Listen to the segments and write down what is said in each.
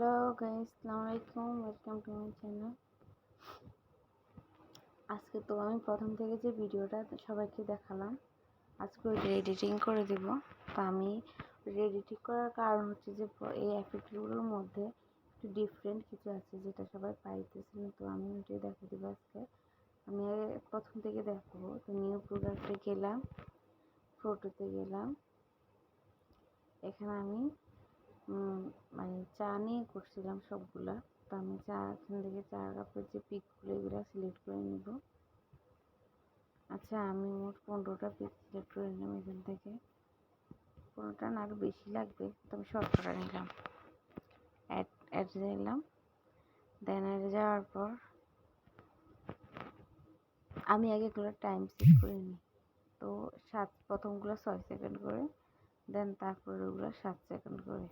Hello guys আসসালামু আলাইকুম welcome to my channel আজকে তো আমি প্রথম থেকে যে ভিডিওটা সবাইকে দেখালাম, আজকে ওইটা এডিটিং করে দিব। তো আমি এডিটিং করার কারণ হচ্ছে যে, এই এফেক্টগুলোর মধ্যে একটু ডিফারেন্ট কিছু আছে যেটা সবাই পাইতেছে না। তো আমি ওইটাই দেখা দিব আজকে। আমি প্রথম থেকে দেখাবো। তো নিউ প্রোডাক্টে গেলাম ফটোতে গেলাম। এখানে আমি মানে চা নিয়ে করছিলাম সবগুলা। তো আমি চা, এখান থেকে চা কাপের যে পিকগুলো এগুলো সিলেক্ট করে নিব। আচ্ছা আমি মোট পনেরোটা পিক সিলেক্ট করে নিলাম এখান থেকে। পনেরোটা না আরও বেশি লাগবে, তো আমি সতেরোটা নিলাম। অ্যাড অ্যাড দিলাম দেন অ্যাড যাওয়ার পর আমি আগে এগুলো টাইম সেট করে নিই। তো সাত, প্রথমগুলো ছয় সেকেন্ড করে দেন তারপরে ওগুলো সাত সেকেন্ড করে।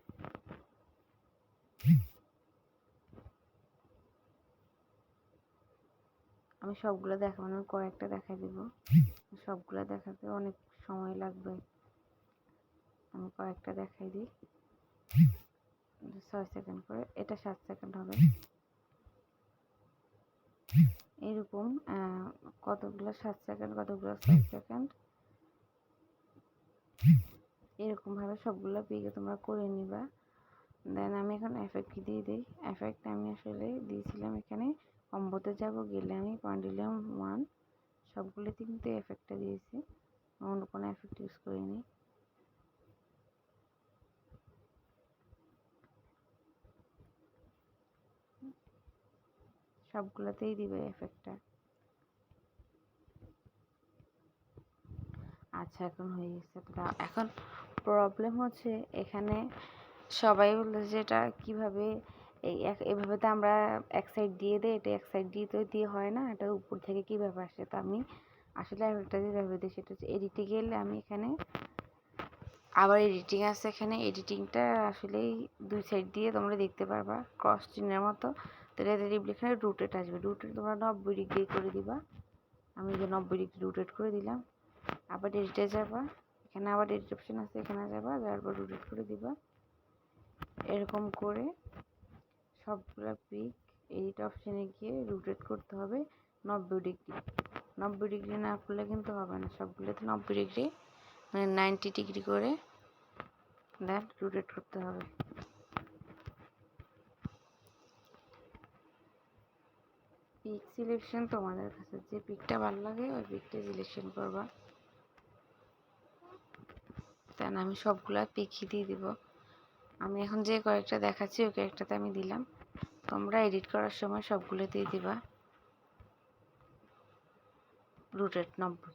আমি সবগুলো দেখাবো না কয়েকটা দেখাই দিব। সবগুলো দেখাতে অনেক সময় লাগবে। আমি কয়েকটা দেখাই দিই। ছয় সেকেন্ড করে, এটা সাত সেকেন্ড হবে। এরকম কতগুলো সাত সেকেন্ড কতগুলো ছয় সেকেন্ড এরকমভাবে সবগুলো পিকে তোমরা করে নিবা। দেন আমি এখন এফেক্ট দিয়ে দিই। এফেক্ট আমি আসলে দিয়েছিলাম এখানে কম্বোতে যাব, গেলে আমি পান্ডিলিয়াম ওয়ান সবগুলোতে কিন্তু এফেক্টটা দিয়েছি। অন্য কোনো এফেক্ট ইউজ করিনি। সবগুলোতেই দিবে এফেক্টটা আচ্ছা এখন হয়ে গেছে। এখন প্রবলেম হচ্ছে, এখানে সবাই বলল যে, এটা কীভাবে এই এভাবে তো আমরা এক সাইড দিয়ে দেয় এটা এক সাইড দিয়ে তো দিয়ে হয় না, এটা উপর থেকে কীভাবে আসে? তো আমি আসলে একটা যেভাবে দিই, সেটা হচ্ছে এডিটে গেলে আমি এখানে আবার এডিটিং আছে এখানে এডিটিংটা আসলেই দুই সাইড দিয়ে তোমরা দেখতে পারবা ক্রস চিনের মতো। তো এখানে রুটেট আসবে রুটেট তোমরা নব্বই ডিগ্রি করে দিবা। আমি যে নব্বই ডিগ্রি রুটেট করে দিলাম, আবার এডিটে যাবা। এখানে আবার অপশন আছে, এখানে যাবা, যাওয়ার পর রুটেট করে দিবা। এরকম করে সবগুলো পিক এডিট অপশানে গিয়ে রোটেট করতে হবে নব্বই ডিগ্রি নব্বই ডিগ্রি না করলে কিন্তু হবে না, সবগুলোতে নব্বই ডিগ্রি মানে নাইনটি ডিগ্রি করে দেন রোটেট করতে হবে। পিক সিলেকশন তোমাদের কাছে, যে পিকটা ভালো লাগে ওই পিকটা সিলেকশন করবা। দেন, আমি সবগুলা পিকই দিয়ে দিব। আমি এখন যে কয়েকটা দেখাচ্ছি ওই কয়েকটাতে আমি দিলাম। তোমরা এডিট করার সময় সবগুলোতেই দিবা। রুটেড নব্বই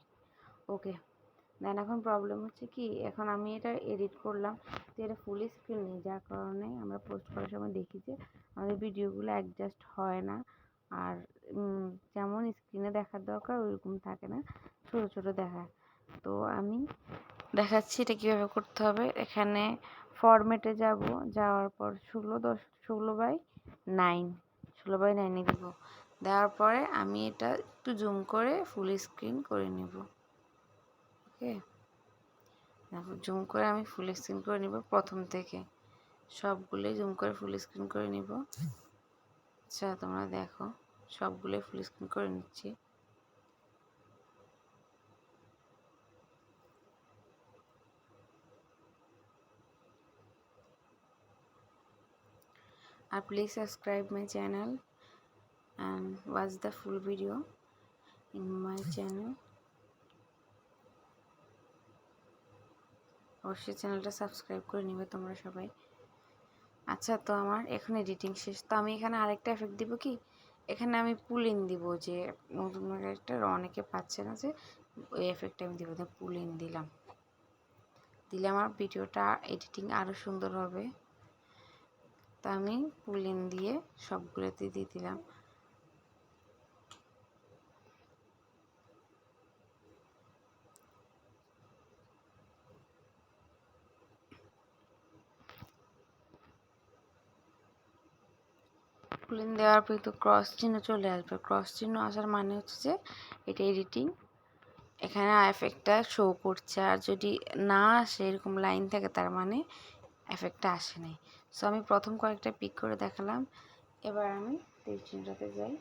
ওকে। দেন, এখন প্রবলেম হচ্ছে কি, এখন আমি এটা এডিট করলাম। তো এটা ফুল স্ক্রিন নেই, যার কারণে আমরা পোস্ট করার সময় দেখি যে আমাদের ভিডিওগুলো অ্যাডজাস্ট হয় না। আর যেমন স্ক্রিনে দেখার দরকার, ওইরকম থাকে না। ছোট ছোট দেখায় তো আমি দেখাচ্ছি এটা কীভাবে করতে হবে। এখানে ফরম্যাটে যাব, যাওয়ার পর ষোলো দশ, ষোলো বাই নাইন ষোলো বাই নাইনে দিব। দেওয়ার পরে আমি এটা একটু জুম করে ফুল স্ক্রিন করে নিব। ওকে? জুম করে আমি ফুল স্ক্রিন করে নিব প্রথম থেকে। সবগুলোই জুম করে ফুল স্ক্রিন করে নিব। আচ্ছা তোমরা দেখো, সবগুলোই ফুল স্ক্রিন করে নিচ্ছি। Uh, please subscribe my channel and watch the full video in my channel. অবশ্যই চ্যানেলটা সাবস্ক্রাইব করে নিবে তোমরা সবাই। আচ্ছা তো আমার এখন এডিটিং শেষ। তো আমি এখানে আরেকটা এফেক্ট দিব কি? এখানে আমি পুলিন দিব যে নতুন একটা অনেকে পাচ্ছে না যে ওই এফেক্টটা আমি দিব পুলিন দিলাম। দিলে আমার ভিডিওটা এডিটিং আরও সুন্দর হবে। তা আমি পুলিন দিয়ে সবগুলোতে দিয়ে দিলাম। পুলিন দেওয়ার পর তো ক্রস চিহ্ন চলে আসবে। ক্রস চিহ্ন আসার মানে হচ্ছে যে এটা এডিটিং এখানে এফেক্টটা শো করছে। আর যদি না আসে এরকম লাইন থাকে, তার মানে এফেক্টটা আসে নাই। সো আমি প্রথম কয়েকটা পিক করে দেখালাম। এবার আমি তীর চিহ্নটাতে যাই।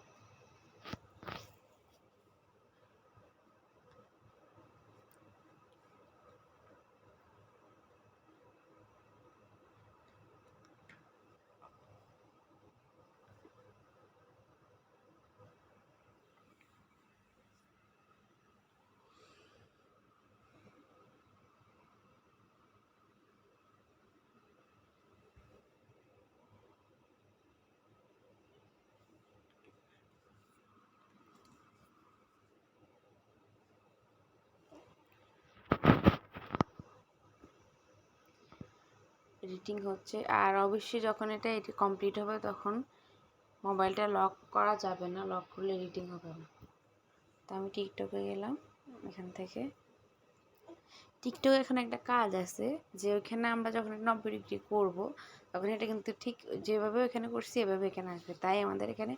এডিটিং হচ্ছে। আর অবশ্যই যখন এটা এটি কমপ্লিট হবে তখন মোবাইলটা লক করা যাবে না, লক করলে এডিটিং হবে না। তো আমি টিকটকে গেলাম এখান থেকে। টিকটকে এখানে একটা কাজ আছে যে ওইখানে আমরা যখন নব্বই ডিগ্রি করব, তখন এটা কিন্তু ঠিক যেভাবে এখানে করছি এভাবে এখানে আসবে। তাই আমাদের এখানে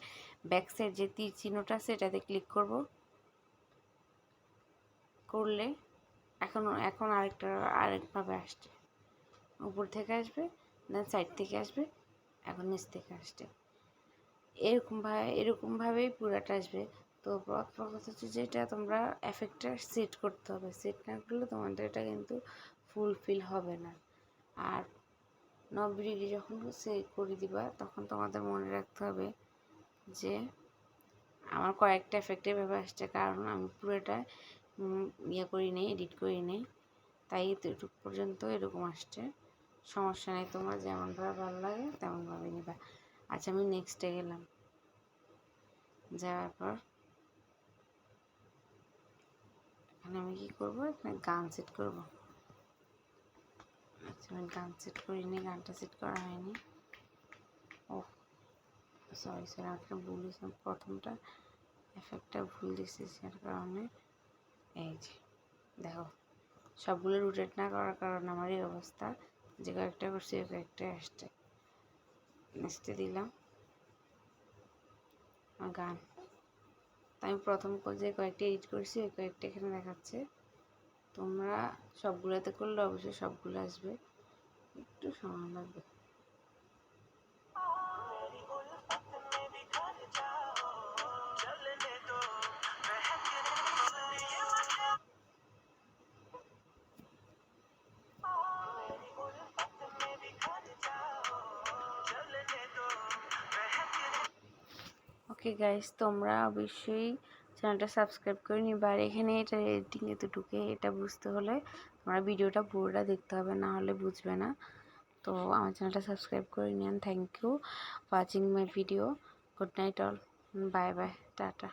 ব্যাক সাইড যে তীর চিহ্নটা আছে এটাতে ক্লিক করব। করলে এখন এখন আরেকটা, আরেকভাবে আসছে। উপর থেকে আসবে না সাইড থেকে আসবে, এখন নিচ থেকে আসছে। এরকমভাবে এরকমভাবেই পুরাটা আসবে। তো কথা হচ্ছে যেটা তোমরা এফেক্টটা সেট করতে হবে। সেট না করলে তোমাদের এটা কিন্তু ফুলফিল হবে না। আর নব্বই ডিগ্রি যখন সেট করে দিবা, তখন তোমাদের মনে রাখতে হবে যে আমার কয়েকটা এফেক্ট এভাবে আসছে। কারণ আমি পুরোটা ইয়ে করি নেই এডিট করি নেই। তাই এটুকু পর্যন্ত এরকম আসছে। সমস্যা নেই, তোমার যেমনভাবে ভালো লাগে তেমনভাবে নিবা। আচ্ছা আমি নেক্সটে গেলাম। যাওয়ার পর এখানে আমি কী করব? এখানে গান সেট করব। আচ্ছা আমি গান সেট করিনি, গানটা সেট করা হয়নি। ও সরি সরি আমাকে ভুল দিয়েছিলাম প্রথমটা। এফেক্টটা ভুল দিয়েছি যার কারণে। এই যে, দেখো, সবগুলো রুটেট না করার কারণে আমার এই অবস্থা। যে কয়েকটা করছি, ওই কয়েকটা আসছে। নেক্সটে দিলাম। গান। আমি প্রথম যে কয়েকটা এডিট করেছি, ওই কয়েকটা এখানে দেখাচ্ছে। তোমরা সবগুলোতে করলে অবশ্যই সবগুলো আসবে। একটু সময় লাগবে। ওকে গাইস তোমরা অবশ্যই চ্যানেলটা সাবস্ক্রাইব করে নিবা। আর এখানে এটা এডিটিং এতে ঢুকে, এটা বুঝতে হলে তোমরা ভিডিওটা পুরোটা দেখতে হবে, না হলে বুঝবে না। তো আমার চ্যানেলটা সাবস্ক্রাইব করে নিন। Thank you watching my video good night all bye bye tata